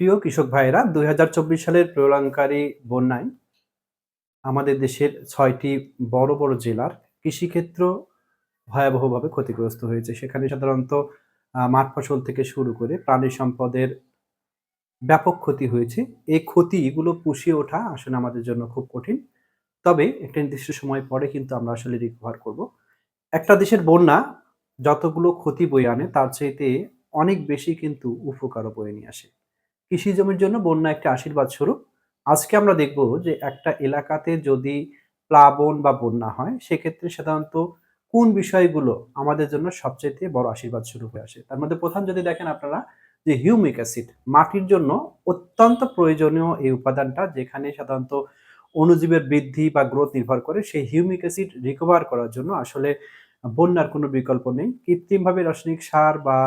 প্রিয় কৃষক ভাইয়েরা, দুই হাজার চব্বিশ সালের প্রলয়ঙ্কারী বন্যায় আমাদের দেশের ছয়টি বড় বড় জেলার কৃষিক্ষেত্র ভয়াবহভাবে ক্ষতিগ্রস্ত হয়েছে। সেখানে সাধারণত মাঠ ফসল থেকে শুরু করে প্রাণী সম্পদের ব্যাপক ক্ষতি হয়েছে। এই ক্ষতিগুলো পুষিয়ে ওঠা আসলে আমাদের জন্য খুব কঠিন। তবে একটা নির্দিষ্ট সময় পরে কিন্তু আমরা আসলে রিকভার করব। একটা দেশের বন্যা যতগুলো ক্ষতি বয়ে আনে, তার চাইতে অনেক বেশি কিন্তু উপকারও বয়ে নিয়ে আসে। কৃষি জমির জন্য বন্যা একটা আশীর্বাদ স্বরূপ। আজকে আমরা দেখব যে একটা এলাকাতে যদি প্লাবন বা বন্যা হয়, সেক্ষেত্রে সাধারণত কোন বিষয়গুলো আমাদের জন্য সবচেয়ে বড় আশীর্বাদ স্বরূপ হয়ে আসে? তার মধ্যে প্রথম যদি দেখেন আপনারা যে হিউমিক অ্যাসিড, মাটির জন্য অত্যন্ত প্রয়োজনীয় এই উপাদানটা, যেখানে সাধারণত অণুজীবের বৃদ্ধি বা গ্রোথ নির্ভর করে, সেই হিউমিক অ্যাসিড রিকভার করার জন্য আসলে বন্যার কোনো বিকল্প নেই। কৃত্রিমভাবে রাসায়নিক সার বা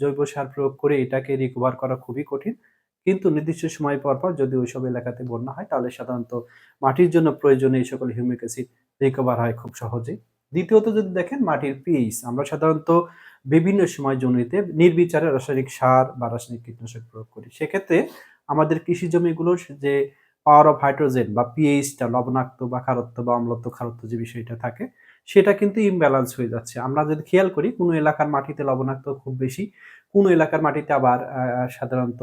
জৈব সার প্রয়োগ করে এটাকে রিকভার করা খুবই কঠিন। কিন্তু নির্দিষ্ট সময় পর পর যদি ওইসব এলাকাতে বন্যা হয়, তাহলে সাধারণত মাটির জন্য প্রয়োজনীয় এই সকল হিউমিক অ্যাসিড রিকভার হয় খুব সহজে দ্বিতীয়ত যদি দেখেন, মাটির পিএইচ আমরা সাধারণত বিভিন্ন সময় জমিতে নির্বিচারে রাসায়নিক সার বা রাসায়নিক কীটনাশক প্রয়োগ করি। সেক্ষেত্রে আমাদের কৃষি জমিগুলোর যে পাওয়ার অফ হাইড্রোজেন বা পিএইচটা লবণাক্ত বা খারত্ব বা অম্লত্ব খারত্ব যে বিষয়টা থাকে, সেটা কিন্তু ইমব্যালেন্স হয়ে যাচ্ছে। আমরা যদি খেয়াল করি, কোনো এলাকার মাটিতে লবণাক্ত খুব বেশি, কোনো এলাকার মাটিতে আবার সাধারণত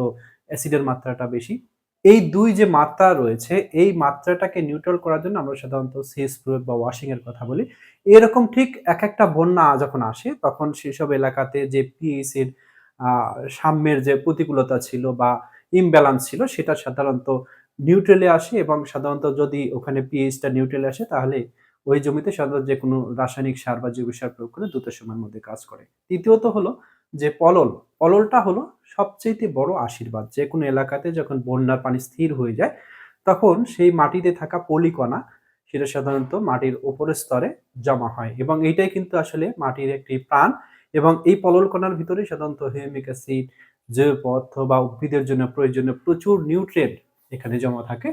অ্যাসিডের মাত্রাটা বেশি। এই দুই যে মাত্রা রয়েছে, এই মাত্রাটাকে নিউট্রাল করার জন্য আমরা সাধারণত সেচ প্রয়োগ বা ওয়াশিং এর কথা বলি। এরকম ঠিক এক একটা বন্যা যখন আসে, তখন সেসব এলাকাতে যে পিএইচ এর সাম্যের যে প্রতিকূলতা ছিল বা ইমব্যালেন্স ছিল, সেটা সাধারণত নিউট্রেলে আসে এবং সাধারণত যদি ওখানে পিএইচটা নিউট্রেলে আসে, তাহলে ওই জমিতে সাধারণত যে কোনো রাসায়নিক সার বা জৈব সার প্রয়োগ করে দ্রুত সময়ের মধ্যে কাজ করে। তৃতীয়ত হলো যে পলল, পললটা হলো সবচেয়ে বড় আশীর্বাদ। যে কোনো এলাকাতে যখন বন্যার পানি স্থির হয়ে যায়, তখন সেই মাটিতে থাকা পলিকণা, সেটা সাধারণত মাটির উপরের স্তরে জমা হয় এবং এইটাই কিন্তু আসলে মাটির একটি প্রাণ এবং এই পলল কণার ভিতরে সাধারণত হিউমিক অ্যাসিড জৈব পদার্থ বা উদ্ভিদের জন্য প্রয়োজনীয় প্রচুর নিউট্রিয়েন্ট এখানে জমা থাকে।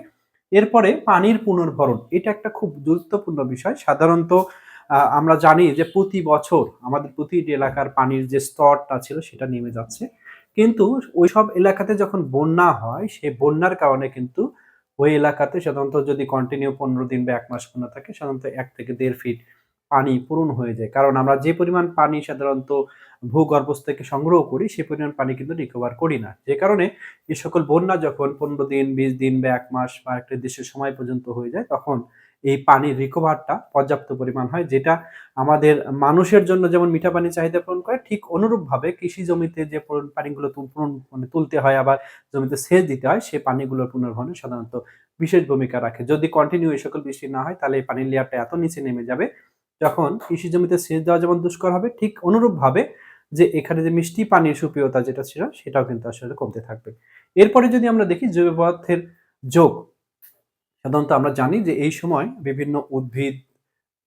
এরপরে পানির পুনর্ভরণ, এটা একটা খুব গুরুত্বপূর্ণ বিষয়। সাধারণত আমরা জানি যে প্রতি বছর আমাদের প্রতিটি এলাকার পানির যে স্তরটা ছিল সেটা নেমে যাচ্ছে। কিন্তু ওইসব এলাকাতে যখন বন্যা হয়, সেই বন্যার কারণে কিন্তু ওই এলাকাতে সাধারণত যদি কন্টিনিউ পনেরো দিন বা এক মাস বন্যা থাকে, সাধারণত এক থেকে দেড় ফিট পানি পূরণ হয়ে যায়। কারণ আমরা যে পরিমাণ পানি সাধারণত ভূগর্ভস্থ থেকে সংগ্রহ করি, সেই পরিমাণ পানি কিন্তু রিকভার করি না। যে কারণে এই সকল বন্যা যখন পনেরো দিন, বিশ দিন বা এক মাস বা একটা দেশের সময় পর্যন্ত হয়ে যায়, তখন এই পানির রিকভারটা পর্যাপ্ত পরিমাণ হয়, যেটা আমাদের মানুষের জন্য যেমন মিঠা পানি চাহিদা পূরণ করে, ঠিক অনুরূপভাবে কৃষি জমিতে যে পানিগুলো পূরণ মানে তুলতে হয় আবার জমিতে সেচ দিতে হয় সেই পানিগুলোর পুনর্ভরণে সাধারণত বিশেষ ভূমিকা রাখে। যদি কন্টিনিউ এই সকল বৃষ্টি না হয়, তাহলে এই পানির লেয়ারটা এত নিচে নেমে যাবে, যখন কৃষি জমিতে সেচ দেওয়া যেমন দুষ্কর হবে, ঠিক অনুরূপভাবে যে এখানে যে মিষ্টি পানির সুপ্রিয়তা যেটা ছিল, সেটাও কিন্তু আসলে কমতে থাকবে। এরপরে যদি আমরা দেখি জৈব পদার্থের যোগ সাধারণত আমরা জানি যে এই সময় বিভিন্ন উদ্ভিদ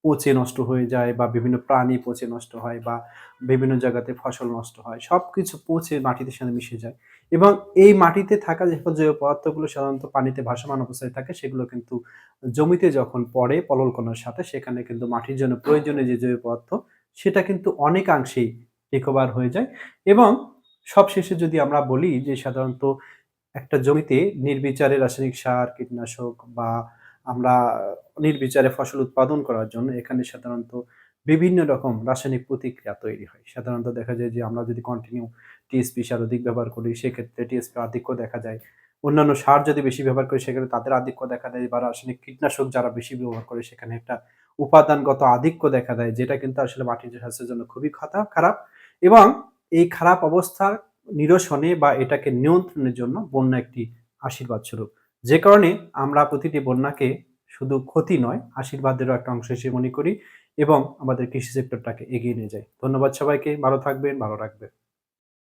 পচে নষ্ট হয়ে যায় বা বিভিন্ন প্রাণী পচে নষ্ট হয় বা বিভিন্ন জায়গাতে ফসল নষ্ট হয় সব কিছু পচে মাটিতে সাথে মিশে যায় এবং এই মাটিতে থাকা যে জৈব পদার্থগুলো সাধারণত পানিতে ভাসমান অবস্থায় থাকে সেগুলো কিন্তু জমিতে যখন পড়ে পলল কণার সাথে, সেখানে কিন্তু মাটির জন্য প্রয়োজনীয় যে জৈব পদার্থ, সেটা কিন্তু অনেকাংশেই রিকভার হয়ে যায় এবং সবশেষে যদি আমরা বলি যে সাধারণত একটা জমিতে নির্বিচারে রাসায়নিক সার, কীটনাশক বা আমরা নির্বিচারে ফসল উৎপাদন করার জন্য এখানে সাধারণত বিভিন্ন রকম রাসায়নিক প্রতিক্রিয়া তৈরি হয়। সাধারণত দেখা যায় যে আমরা যদি কন্টিনিউ টিএসপি সার অধিক ব্যবহার করি, সেক্ষেত্রে টিএসপি আধিক্য দেখা যায়। অন্যান্য সার যদি বেশি ব্যবহার করি, সেক্ষেত্রে তাদের আধিক্য দেখা দেয় বা রাসায়নিক কীটনাশক যারা বেশি ব্যবহার করে, সেখানে একটা উপাদানগত আধিক্য দেখা দেয়, যেটা কিন্তু আসলে মাটির স্বাস্থ্যের জন্য খুবই খারাপ। এবং এই খারাপ অবস্থার নিরসনে বা এটাকে নিয়ন্ত্রণের জন্য বন্যা একটি আশীর্বাদ স্বরূপ। যে কারণে আমরা প্রতিটি বন্যাকে শুধু ক্ষতি নয়, আশীর্বাদেরও একটা অংশ হিসেবে মনে করি এবং আমাদের কৃষি সেক্টরটাকে এগিয়ে নিয়ে যাই। ধন্যবাদ সবাইকে, ভালো থাকবেন, ভালো রাখবেন।